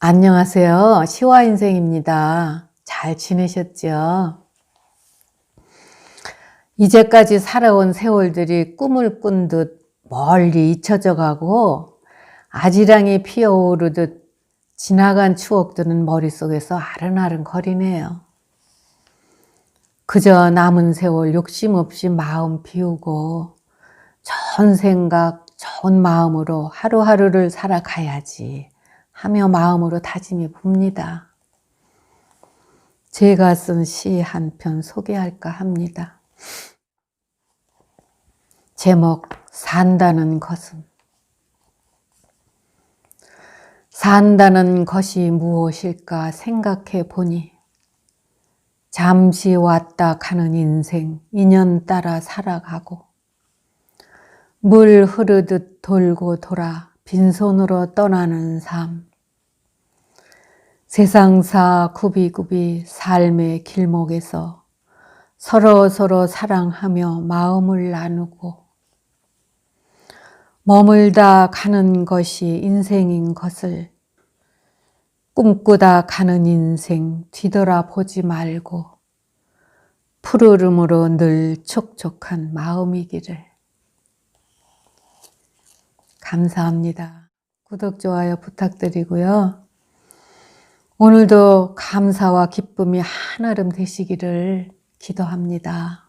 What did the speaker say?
안녕하세요. 시와 인생입니다. 잘 지내셨죠? 이제까지 살아온 세월들이 꿈을 꾼 듯 멀리 잊혀져 가고 아지랑이 피어오르듯 지나간 추억들은 머릿속에서 아른아른 거리네요. 그저 남은 세월 욕심 없이 마음 비우고 좋은 생각, 좋은 마음으로 하루하루를 살아가야지 하며 마음으로 다짐해 봅니다. 제가 쓴 시 한 편 소개할까 합니다. 제목 산다는 것은 산다는 것이 무엇일까 생각해 보니 잠시 왔다 가는 인생 인연 따라 살아가고 물 흐르듯 돌고 돌아 빈손으로 떠나는 삶 세상사 구비구비 삶의 길목에서 서로 서로 사랑하며 마음을 나누고 머물다 가는 것이 인생인 것을 꿈꾸다 가는 인생 뒤돌아보지 말고 푸르름으로 늘 촉촉한 마음이기를. 감사합니다. 구독, 좋아요 부탁드리고요. 오늘도 감사와 기쁨이 한아름 되시기를 기도합니다.